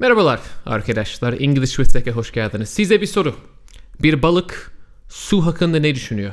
Merhabalar arkadaşlar. English with Zeki hoş geldiniz. Size bir soru. Bir balık su hakkında ne düşünüyor?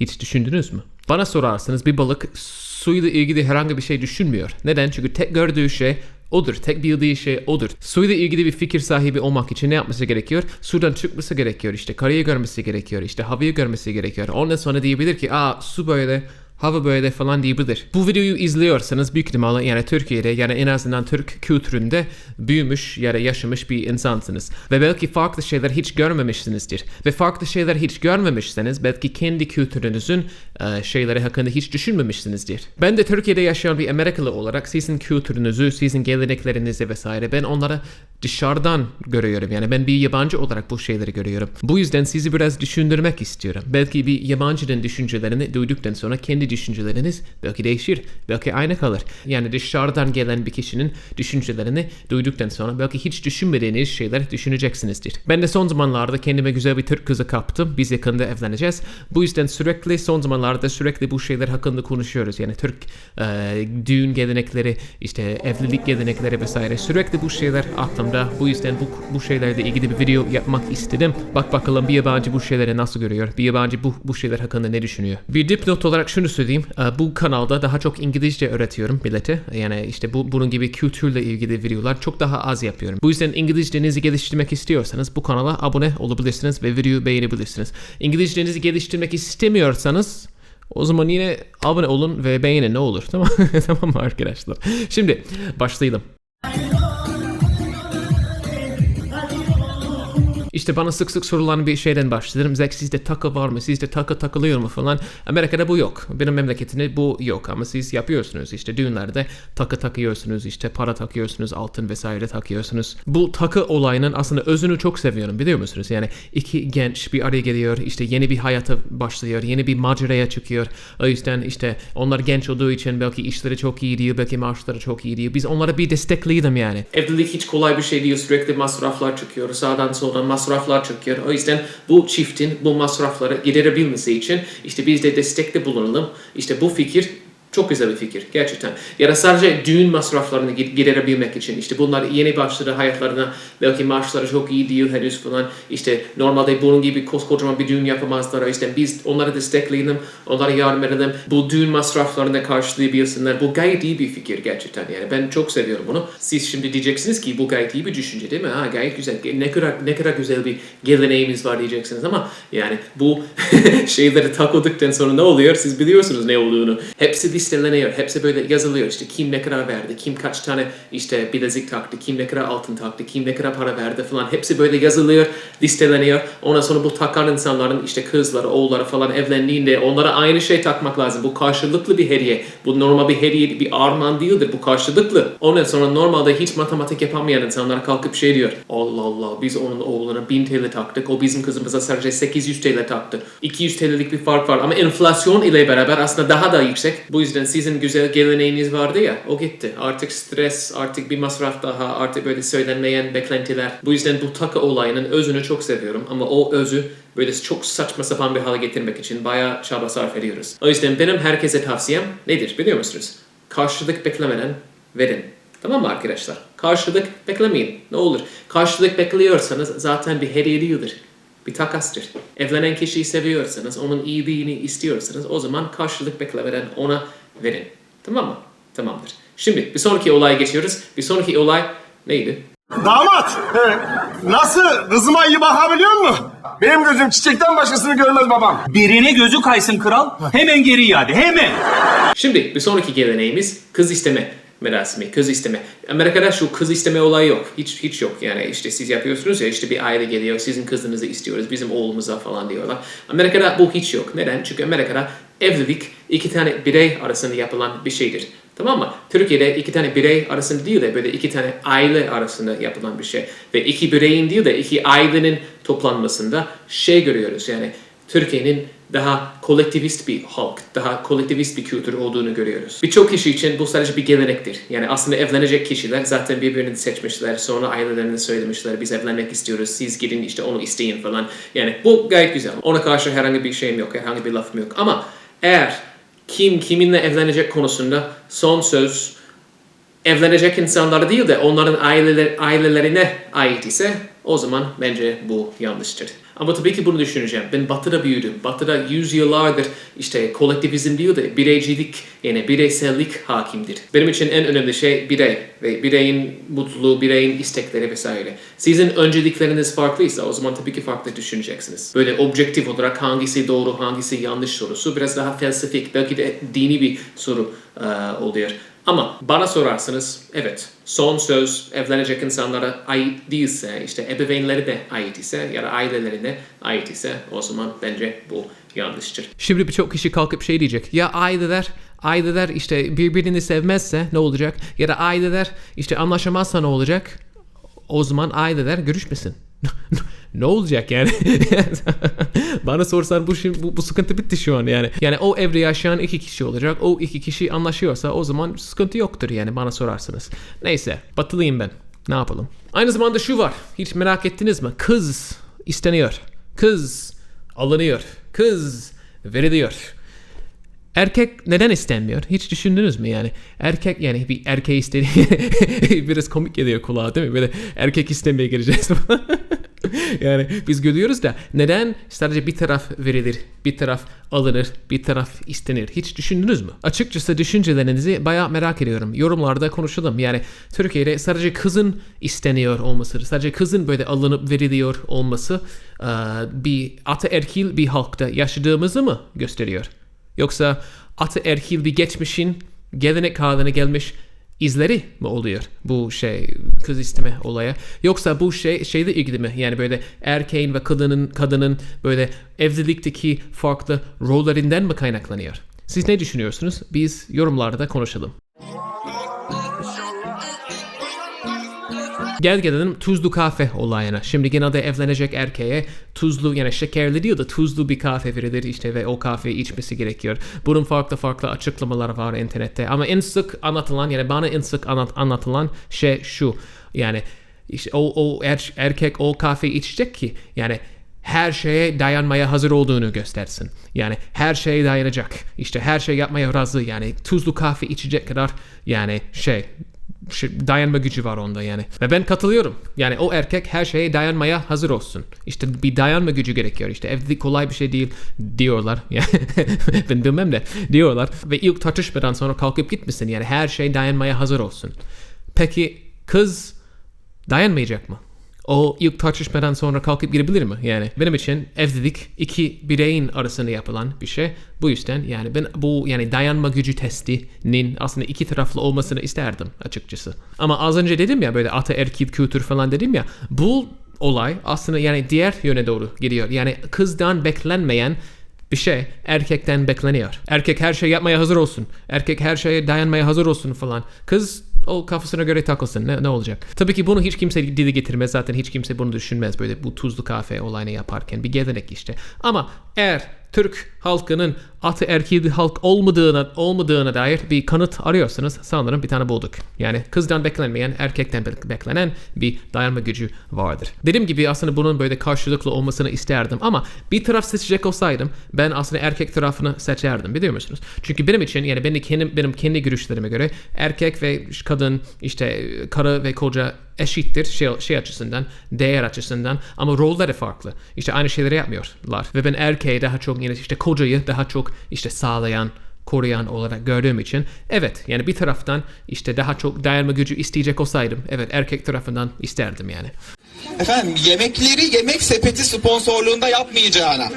Hiç düşündünüz mü? Bana sorarsanız bir balık suyla ilgili herhangi bir şey düşünmüyor. Neden? Çünkü tek gördüğü şey odur. Tek bildiği şey odur. Suyla ilgili bir fikir sahibi olmak için ne yapması gerekiyor? Sudan çıkması gerekiyor. İşte karayı görmesi gerekiyor. İşte havayı görmesi gerekiyor. Ondan sonra diyebilir ki aa su böyle hava böyle falan diyebilir. Bu videoyu izliyorsanız büyük ihtimalle yani Türkiye'de yani en azından Türk kültüründe büyümüş ya da yaşamış bir insansınız. Ve belki farklı şeyler hiç görmemişsinizdir. Ve farklı şeyler hiç görmemişseniz belki kendi kültürünüzün e, şeyleri hakkında hiç düşünmemişsinizdir. Ben de Türkiye'de yaşayan bir Amerikalı olarak sizin kültürünüzü, sizin geleneklerinizi vesaire ben onlara dışarıdan görüyorum. Yani ben bir yabancı olarak bu şeyleri görüyorum. Bu yüzden sizi biraz düşündürmek istiyorum. Belki bir yabancının düşüncelerini duyduktan sonra kendi düşünceleriniz belki değişir. Belki aynı kalır. Yani dışarıdan gelen bir kişinin düşüncelerini duyduktan sonra belki hiç düşünmediğiniz şeyler düşüneceksinizdir. Ben de son zamanlarda kendime güzel bir Türk kızı kaptım. Biz yakında evleneceğiz. Bu yüzden sürekli son zamanlarda sürekli bu şeyler hakkında konuşuyoruz. Yani Türk e, düğün gelenekleri, işte evlilik gelenekleri vesaire sürekli bu şeyler aklımda. Bu yüzden bu, bu şeylerle ilgili bir video yapmak istedim. Bak bakalım bir yabancı bu şeyleri nasıl görüyor? Bir yabancı bu, bu şeyler hakkında ne düşünüyor? Bir dipnot olarak şunu söyleyeyim. E, Bu kanalda daha çok İngilizce öğretiyorum millete. Yani işte bu bunun gibi kültürle ilgili videolar çok daha az yapıyorum. Bu yüzden İngilizcenizi geliştirmek istiyorsanız bu kanala abone olabilirsiniz ve videoyu beğenebilirsiniz. İngilizcenizi geliştirmek istemiyorsanız o zaman yine abone olun ve beğenin ne olur. Tamam tamam mı arkadaşlar? Şimdi başlayalım. İşte bana sık sık sorulan bir şeyden başlarım. Zek sizde takı var mı? Sizde takı takılıyor mu falan. Amerika'da bu yok. Benim memleketimde bu yok ama siz yapıyorsunuz. İşte düğünlerde takı takıyorsunuz. işte para takıyorsunuz. Altın vesaire takıyorsunuz. Bu takı olayının aslında özünü çok seviyorum biliyor musunuz? Yani iki genç bir araya geliyor. işte yeni bir hayata başlıyor. Yeni bir maceraya çıkıyor. O yüzden işte onlar genç olduğu için belki işleri çok iyi değil. Belki maaşları çok iyi değil. Biz onlara bir destekleyelim yani. Evlilik hiç kolay bir şey değil. Sürekli masraflar çıkıyor. Sağdan soldan masraflar çıkıyor. O yüzden bu çiftin bu masrafları giderebilmesi için işte biz de destekte bulunalım. İşte bu fikir çok güzel bir fikir gerçekten. Ya da sadece düğün masraflarını gid- giderebilmek için işte bunlar yeni başladı hayatlarına belki maaşları çok iyi değil henüz falan. İşte normalde bunun gibi koskocaman bir düğün yapamazlar. Yüzden biz onları destekleyelim onlara yardım edelim. Bu düğün masraflarını karşılayabilsinler. Bu gayet iyi bir fikir gerçekten yani. Ben çok seviyorum bunu. Siz şimdi diyeceksiniz ki bu gayet iyi bir düşünce değil mi? Ha gayet güzel. Ne kadar ne kadar güzel bir geleneğimiz var diyeceksiniz ama yani bu şeyleri takıldıktan sonra ne oluyor? Siz biliyorsunuz ne olduğunu. Hepsi listeleniyor hepsi böyle yazılıyor işte. Kim ne kadar verdi? Kim kaç tane işte bilezik taktı? Kim ne kadar altın taktı? Kim ne kadar para verdi falan? Hepsi böyle yazılıyor listeleniyor. Ondan sonra bu takan insanların işte kızları oğulları falan evlendiğinde onlara aynı şey takmak lazım. Bu karşılıklı bir hediye. Bu normal bir hediye bir armağan değildir. Bu karşılıklı. Ondan sonra normalde hiç matematik yapamayan insanlar kalkıp şey diyor. Allah Allah biz onun oğluna 1000 TL taktık. O bizim kızımıza sadece 800 TL taktı. 200 TL'lik bir fark var. Ama enflasyon ile beraber aslında daha da yüksek. Bu yüzden sizin güzel geleneğiniz vardı ya o gitti artık stres artık bir masraf daha artık böyle söylenmeyen beklentiler bu yüzden bu takı olayının özünü çok seviyorum ama o özü böyle çok saçma sapan bir hale getirmek için bayağı çaba sarf ediyoruz. O yüzden benim herkese tavsiyem nedir biliyor musunuz? Karşılık beklemeden verin. Tamam mı arkadaşlar? Karşılık beklemeyin. Ne olur. Karşılık bekliyorsanız zaten bir hediye değildir. Bir takastır. Evlenen kişiyi seviyorsanız, onun iyiliğini istiyorsanız o zaman karşılık beklemeden ona verin. Tamam mı? Tamamdır. Şimdi bir sonraki olaya geçiyoruz. Bir sonraki olay neydi? Damat! Nasıl? Kızıma iyi bakabiliyor mu? Benim gözüm çiçekten başkasını görmez babam. Birine gözü kaysın kral. Hemen geri iade. Hemen. Şimdi bir sonraki geleneğimiz kız isteme merasimi, kız isteme. Amerika'da şu kız isteme olayı yok. Hiç hiç yok. Yani işte siz yapıyorsunuz ya işte bir aile geliyor, sizin kızınızı istiyoruz, bizim oğlumuza falan diyorlar. Amerika'da bu hiç yok. Neden? Çünkü Amerika'da evlilik iki tane birey arasında yapılan bir şeydir. Tamam mı? Türkiye'de iki tane birey arasında değil de böyle iki tane aile arasında yapılan bir şey. Ve iki bireyin değil de iki ailenin toplanmasında şey görüyoruz yani Türkiye'nin daha kolektivist bir halk, daha kolektivist bir kültür olduğunu görüyoruz. Birçok kişi için bu sadece bir gelenektir. Yani aslında evlenecek kişiler zaten birbirini seçmişler, sonra ailelerine söylemişler, biz evlenmek istiyoruz, siz gidin işte onu isteyin falan. Yani bu gayet güzel. Ona karşı herhangi bir şeyim yok, herhangi bir lafım yok. Ama eğer kim kiminle evlenecek konusunda son söz evlenecek insanlara değil de onların aileler, ailelerine ait ise o zaman bence bu yanlıştır. Ama tabii ki bunu düşüneceğim. Ben batıda büyüdüm. Batıda yüzyıllardır işte kolektivizm değil de bireycilik yani bireysellik hakimdir. Benim için en önemli şey birey ve bireyin mutluluğu, bireyin istekleri vesaire. Sizin öncelikleriniz farklıysa o zaman tabii ki farklı düşüneceksiniz. Böyle objektif olarak hangisi doğru, hangisi yanlış sorusu biraz daha felsefik, belki de dini bir soru eee, oluyor. Ama bana sorarsanız evet son söz evlenecek insanlara ait değilse işte ebeveynlerine ait ise ya da ailelerine ait ise o zaman bence bu yanlıştır. Şimdi birçok kişi kalkıp şey diyecek ya aileler aileler işte birbirini sevmezse ne olacak ya da aileler işte anlaşamazsa ne olacak o zaman aileler görüşmesin. Ne olacak yani? Bana sorsan bu, şimdi, bu, bu sıkıntı bitti şu an yani. Yani o evde yaşayan iki kişi olacak. O iki kişi anlaşıyorsa o zaman sıkıntı yoktur yani bana sorarsanız. Neyse batılıyım ben. Ne yapalım? Aynı zamanda şu var. Hiç merak ettiniz mi? Kız isteniyor. Kız alınıyor. Kız veriliyor. Erkek neden istenmiyor? Hiç düşündünüz mü yani? Erkek yani bir erkeği istedi. Biraz komik geliyor kulağa değil mi? Böyle erkek istemeye gireceğiz. yani biz görüyoruz da neden sadece bir taraf verilir, bir taraf alınır, bir taraf istenir? Hiç düşündünüz mü? Açıkçası düşüncelerinizi bayağı merak ediyorum. Yorumlarda konuşalım. Yani Türkiye'de sadece kızın isteniyor olması, sadece kızın böyle alınıp veriliyor olması bir ataerkil bir halkta yaşadığımızı mı gösteriyor? Yoksa ataerkil bir geçmişin gelenek haline gelmiş izleri mi oluyor bu şey kız isteme olaya yoksa bu şey şeyle ilgili mi yani böyle erkeğin ve kadının kadının böyle evlilikteki farklı rollerinden mi kaynaklanıyor? Siz ne düşünüyorsunuz? Biz yorumlarda konuşalım. Gel gelelim tuzlu kahve olayına. Şimdi genelde evlenecek erkeğe tuzlu yani şekerli değil de tuzlu bir kahve verilir işte ve o kahveyi içmesi gerekiyor. Bunun farklı farklı açıklamaları var internette ama en sık anlatılan yani bana en sık anlat, anlatılan şey şu yani işte o, o er- erkek o kahveyi içecek ki yani her şeye dayanmaya hazır olduğunu göstersin. Yani her şeye dayanacak. İşte her şey yapmaya razı. Yani tuzlu kahve içecek kadar yani şey şey, dayanma gücü var onda yani. Ve ben katılıyorum. Yani o erkek her şeye dayanmaya hazır olsun. İşte bir dayanma gücü gerekiyor. İşte evlilik kolay bir şey değil diyorlar. Ben bilmem de diyorlar. Ve ilk tartışmadan sonra kalkıp gitmesin. Yani her şey dayanmaya hazır olsun. Peki kız dayanmayacak mı? O ilk tartışmadan sonra kalkıp gidebilir mi? Yani benim için evlilik iki bireyin arasında yapılan bir şey. Bu yüzden yani ben bu yani dayanma gücü testinin aslında iki taraflı olmasını isterdim açıkçası. Ama az önce dedim ya böyle ataerkil kültür falan dedim ya bu olay aslında yani diğer yöne doğru gidiyor. Yani kızdan beklenmeyen bir şey erkekten bekleniyor. Erkek her şey yapmaya hazır olsun. Erkek her şeye dayanmaya hazır olsun falan. Kız o kafasına göre takılsın ne, ne olacak? Tabii ki bunu hiç kimse dili getirmez zaten hiç kimse bunu düşünmez böyle bu tuzlu kahve olayını yaparken bir gelenek işte. Ama eğer Türk halkının ataerkil bir halk olmadığına, olmadığına dair bir kanıt arıyorsanız sanırım bir tane bulduk. Yani kızdan beklenmeyen, erkekten be- beklenen bir dayanma gücü vardır. Dediğim gibi aslında bunun böyle karşılıklı olmasını isterdim ama bir taraf seçecek olsaydım ben aslında erkek tarafını seçerdim biliyor musunuz? Çünkü benim için yani benim kendi, benim kendi görüşlerime göre erkek ve kadın işte karı ve koca eşittir şey, şey açısından, değer açısından ama rolleri farklı. İşte aynı şeyleri yapmıyorlar. Ve ben erkeği daha çok yani işte kocayı daha çok işte sağlayan, koruyan olarak gördüğüm için evet yani bir taraftan işte daha çok dayanma gücü isteyecek olsaydım evet erkek tarafından isterdim yani. Efendim yemekleri yemek sepeti sponsorluğunda yapmayacağına,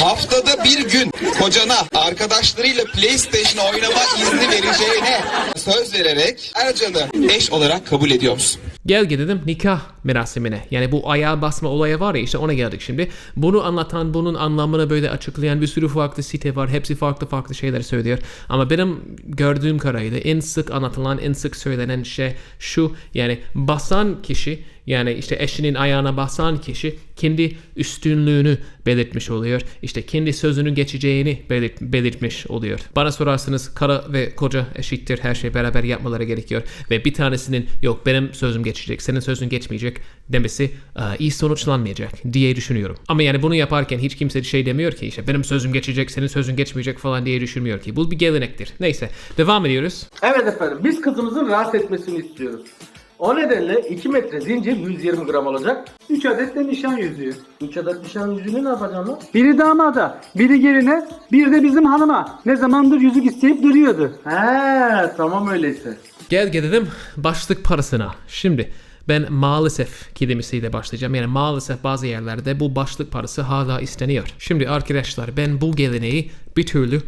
haftada bir gün kocana arkadaşlarıyla PlayStation oynama izni vereceğine söz vererek Ercan'ı eş olarak kabul ediyor musun? Gel gelelim nikah merasimine. Yani bu ayağa basma olayı var ya işte ona geldik şimdi. Bunu anlatan, bunun anlamını böyle açıklayan bir sürü farklı site var. Hepsi farklı farklı şeyler söylüyor. Ama benim gördüğüm kadarıyla en sık anlatılan, en sık söylenen şey şu. Yani basan kişi yani işte eşinin ayağına basan kişi kendi üstünlüğünü belirtmiş oluyor. İşte kendi sözünün geçeceğini belirt, belirtmiş oluyor. Bana sorarsanız karı ve koca eşittir her şey beraber yapmaları gerekiyor. Ve bir tanesinin yok benim sözüm geç geçecek, senin sözün geçmeyecek demesi e, iyi sonuçlanmayacak diye düşünüyorum. Ama yani bunu yaparken hiç kimse şey demiyor ki işte benim sözüm geçecek, senin sözün geçmeyecek falan diye düşünmüyor ki. Bu bir gelenektir. Neyse devam ediyoruz. Evet efendim biz kızımızın rahat etmesini istiyoruz. O nedenle 2 metre zincir 120 gram olacak. 3 adet de nişan yüzüğü. 3 adet nişan yüzüğünü ne yapacaksın lan? Biri damada, biri geline, bir de bizim hanıma. Ne zamandır yüzük isteyip duruyordu. He tamam öyleyse. Gel gelelim başlık parasına. Şimdi ben maalesef kelimesiyle başlayacağım. Yani maalesef bazı yerlerde bu başlık parası hala isteniyor. Şimdi arkadaşlar ben bu geleneği bir türlü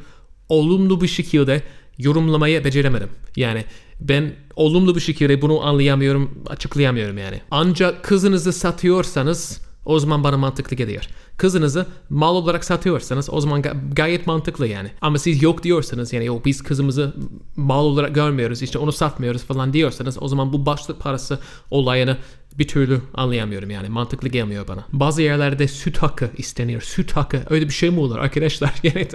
olumlu bir şekilde yorumlamayı beceremedim. Yani ben olumlu bir şekilde bunu anlayamıyorum, açıklayamıyorum yani. Ancak kızınızı satıyorsanız o zaman bana mantıklı geliyor. Kızınızı mal olarak satıyorsanız o zaman ga- gayet mantıklı yani. Ama siz yok diyorsanız yani yok biz kızımızı mal olarak görmüyoruz işte onu satmıyoruz falan diyorsanız o zaman bu başlık parası olayını bir türlü anlayamıyorum yani mantıklı gelmiyor bana. Bazı yerlerde süt hakkı isteniyor. Süt hakkı öyle bir şey mi olur arkadaşlar? Yani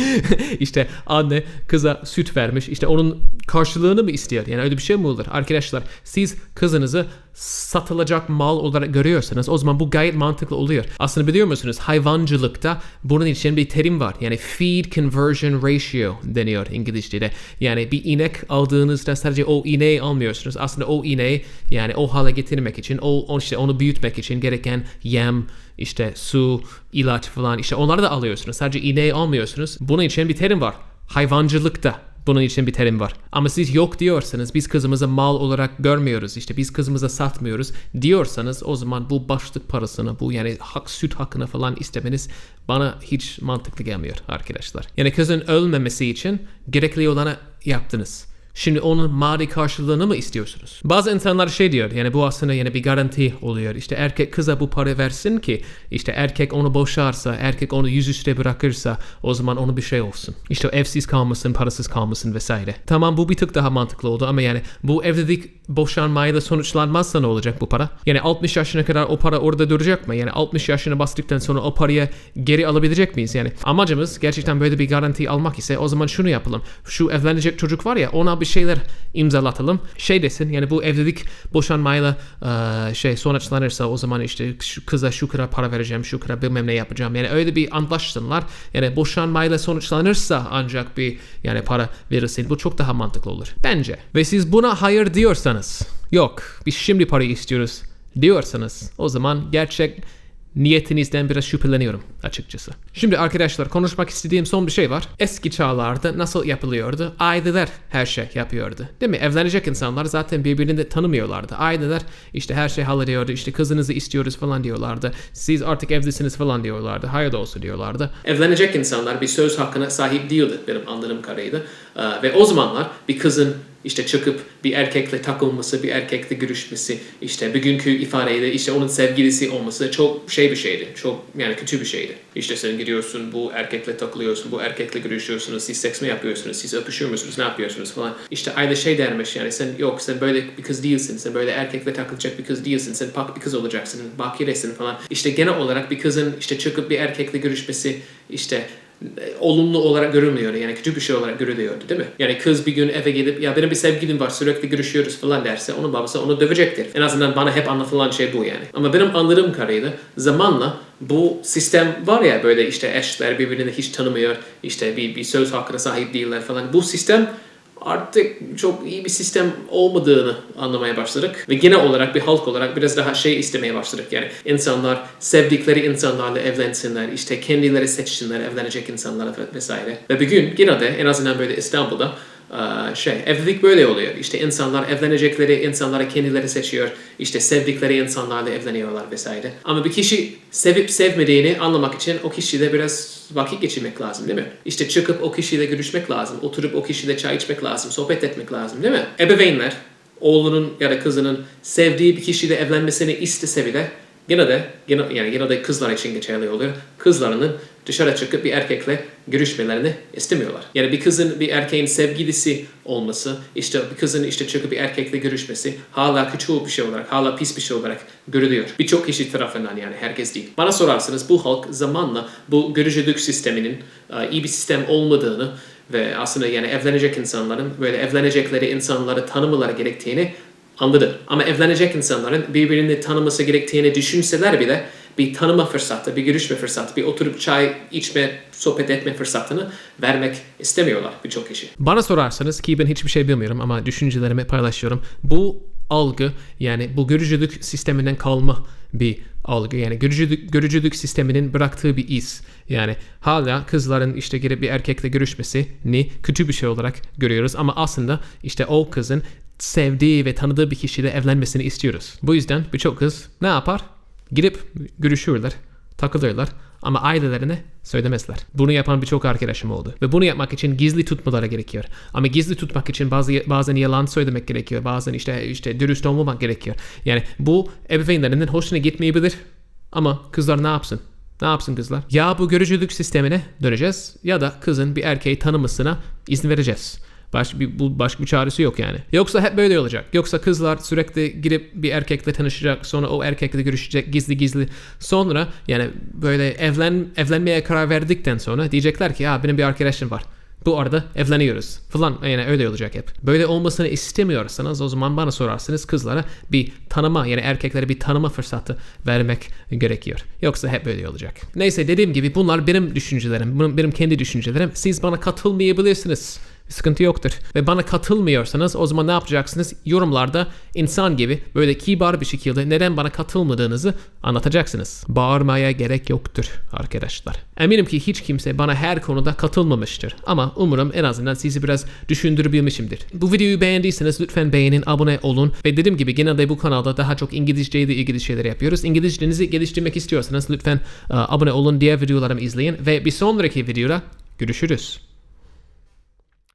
işte anne kıza süt vermiş işte onun karşılığını mı istiyor? Yani öyle bir şey mi olur? Arkadaşlar siz kızınızı satılacak mal olarak görüyorsanız o zaman bu gayet mantıklı oluyor. Aslında biliyor musunuz hayvancılıkta bunun için bir terim var. Yani feed conversion ratio deniyor İngilizce'de. Yani bir inek aldığınızda sadece o ineği almıyorsunuz. Aslında o ineği yani o hale getirmek için, o, işte onu büyütmek için gereken yem, işte su, ilaç falan işte onları da alıyorsunuz. Sadece ineği almıyorsunuz. Bunun için bir terim var. Hayvancılıkta bunun için bir terim var. Ama siz yok diyorsanız biz kızımızı mal olarak görmüyoruz işte biz kızımıza satmıyoruz diyorsanız o zaman bu başlık parasını bu yani hak süt hakkını falan istemeniz bana hiç mantıklı gelmiyor arkadaşlar. Yani kızın ölmemesi için gerekli olanı yaptınız. Şimdi onun mali karşılığını mı istiyorsunuz? Bazı insanlar şey diyor yani bu aslında yani bir garanti oluyor. İşte erkek kıza bu para versin ki işte erkek onu boşarsa, erkek onu yüzüstü bırakırsa o zaman onu bir şey olsun. İşte evsiz kalmasın, parasız kalmasın vesaire. Tamam bu bir tık daha mantıklı oldu ama yani bu evlilik boşanmayla sonuçlanmazsa ne olacak bu para? Yani 60 yaşına kadar o para orada duracak mı? Yani 60 yaşını bastıktan sonra o parayı geri alabilecek miyiz? Yani amacımız gerçekten böyle bir garanti almak ise o zaman şunu yapalım. Şu evlenecek çocuk var ya ona bir şeyler imzalatalım. Şey desin yani bu evlilik boşanmayla eee, şey sonuçlanırsa o zaman işte şu kıza şu kadar para vereceğim, şu kadar bilmem ne yapacağım. Yani öyle bir anlaşsınlar. Yani boşanmayla sonuçlanırsa ancak bir yani para verirsin. Bu çok daha mantıklı olur. Bence. Ve siz buna hayır diyorsanız yok biz şimdi parayı istiyoruz diyorsanız o zaman gerçek niyetinizden biraz şüpheleniyorum açıkçası. Şimdi arkadaşlar konuşmak istediğim son bir şey var. Eski çağlarda nasıl yapılıyordu? Aileler her şey yapıyordu. Değil mi? Evlenecek insanlar zaten birbirini de tanımıyorlardı. Aileler işte her şey hallediyordu. İşte kızınızı istiyoruz falan diyorlardı. Siz artık evlisiniz falan diyorlardı. Hayır olsun diyorlardı. Evlenecek insanlar bir söz hakkına sahip değildi benim anladığım kadarıyla. Ee, Ve o zamanlar bir kızın işte çıkıp bir erkekle takılması, bir erkekle görüşmesi, işte bugünkü ifadeyle işte onun sevgilisi olması çok şey bir şeydi. Çok yani kötü bir şeydi. İşte sen gidiyorsun bu erkekle takılıyorsun, bu erkekle görüşüyorsunuz, siz seks mi yapıyorsunuz, siz öpüşüyor musunuz, ne yapıyorsunuz falan. İşte aile şey dermiş yani sen yok sen böyle bir kız değilsin, sen böyle erkekle takılacak bir kız değilsin, sen pak bir kız olacaksın, bakiresin falan. İşte genel olarak bir kızın işte çıkıp bir erkekle görüşmesi işte olumlu olarak görülmüyor yani kötü bir şey olarak görülüyordu değil mi? Yani kız bir gün eve gelip ya benim bir sevgilim var sürekli görüşüyoruz falan derse onun babası onu dövecektir. En azından bana hep anlatılan şey bu yani. Ama benim anladığım kadarıyla zamanla bu sistem var ya böyle işte eşler birbirini hiç tanımıyor işte bir, bir söz hakkına sahip değiller falan. Bu sistem artık çok iyi bir sistem olmadığını anlamaya başladık. Ve genel olarak bir halk olarak biraz daha şey istemeye başladık. Yani insanlar sevdikleri insanlarla evlensinler işte kendileri seçsinler evlenecek insanlar ve- vesaire. Ve bir gün yine de en azından böyle İstanbul'da şey evlilik böyle oluyor işte insanlar evlenecekleri insanları kendileri seçiyor işte sevdikleri insanlarla evleniyorlar vesaire ama bir kişi sevip sevmediğini anlamak için o kişiyle biraz vakit geçirmek lazım değil mi? İşte çıkıp o kişiyle görüşmek lazım, oturup o kişiyle çay içmek lazım, sohbet etmek lazım değil mi? Ebeveynler oğlunun ya da kızının sevdiği bir kişiyle evlenmesini istese bile Gene de gene, yani gene de kızlar için geçerli oluyor. Kızlarının dışarı çıkıp bir erkekle görüşmelerini istemiyorlar. Yani bir kızın bir erkeğin sevgilisi olması, işte bir kızın işte çıkıp bir erkekle görüşmesi hala kötü bir şey olarak, hala pis bir şey olarak görülüyor. Birçok kişi tarafından yani herkes değil. Bana sorarsanız bu halk zamanla bu görücülük sisteminin e, iyi bir sistem olmadığını ve aslında yani evlenecek insanların böyle evlenecekleri insanları tanımaları gerektiğini Anladım. Ama evlenecek insanların birbirini tanıması gerektiğini düşünseler bile bir tanıma fırsatı, bir görüşme fırsatı, bir oturup çay içme, sohbet etme fırsatını vermek istemiyorlar birçok kişi. Bana sorarsanız ki ben hiçbir şey bilmiyorum ama düşüncelerimi paylaşıyorum. Bu algı yani bu görücülük sisteminden kalma bir algı. Yani görücülük, görücülük sisteminin bıraktığı bir iz. Yani hala kızların işte girip bir erkekle görüşmesini kötü bir şey olarak görüyoruz ama aslında işte o kızın sevdiği ve tanıdığı bir kişiyle evlenmesini istiyoruz. Bu yüzden birçok kız ne yapar? Gidip görüşüyorlar, takılıyorlar ama ailelerine söylemezler. Bunu yapan birçok arkadaşım oldu. Ve bunu yapmak için gizli tutmaları gerekiyor. Ama gizli tutmak için bazı bazen yalan söylemek gerekiyor. Bazen işte işte dürüst olmamak gerekiyor. Yani bu ebeveynlerinin hoşuna gitmeyebilir. Ama kızlar ne yapsın? Ne yapsın kızlar? Ya bu görücülük sistemine döneceğiz ya da kızın bir erkeği tanımasına izin vereceğiz. Başka bir, bu başka bir çaresi yok yani. Yoksa hep böyle olacak. Yoksa kızlar sürekli girip bir erkekle tanışacak. Sonra o erkekle görüşecek gizli gizli. Sonra yani böyle evlen evlenmeye karar verdikten sonra diyecekler ki ya benim bir arkadaşım var. Bu arada evleniyoruz falan yani öyle olacak hep. Böyle olmasını istemiyorsanız o zaman bana sorarsanız kızlara bir tanıma yani erkeklere bir tanıma fırsatı vermek gerekiyor. Yoksa hep böyle olacak. Neyse dediğim gibi bunlar benim düşüncelerim. Benim kendi düşüncelerim. Siz bana katılmayabilirsiniz. Sıkıntı yoktur. Ve bana katılmıyorsanız o zaman ne yapacaksınız? Yorumlarda insan gibi böyle kibar bir şekilde neden bana katılmadığınızı anlatacaksınız. Bağırmaya gerek yoktur arkadaşlar. Eminim ki hiç kimse bana her konuda katılmamıştır. Ama umarım en azından sizi biraz düşündürebilmişimdir. Bu videoyu beğendiyseniz lütfen beğenin, abone olun. Ve dediğim gibi genelde bu kanalda daha çok İngilizce ile ilgili şeyler yapıyoruz. İngilizcenizi geliştirmek istiyorsanız lütfen e, abone olun, diğer videolarımı izleyin. Ve bir sonraki videoda görüşürüz.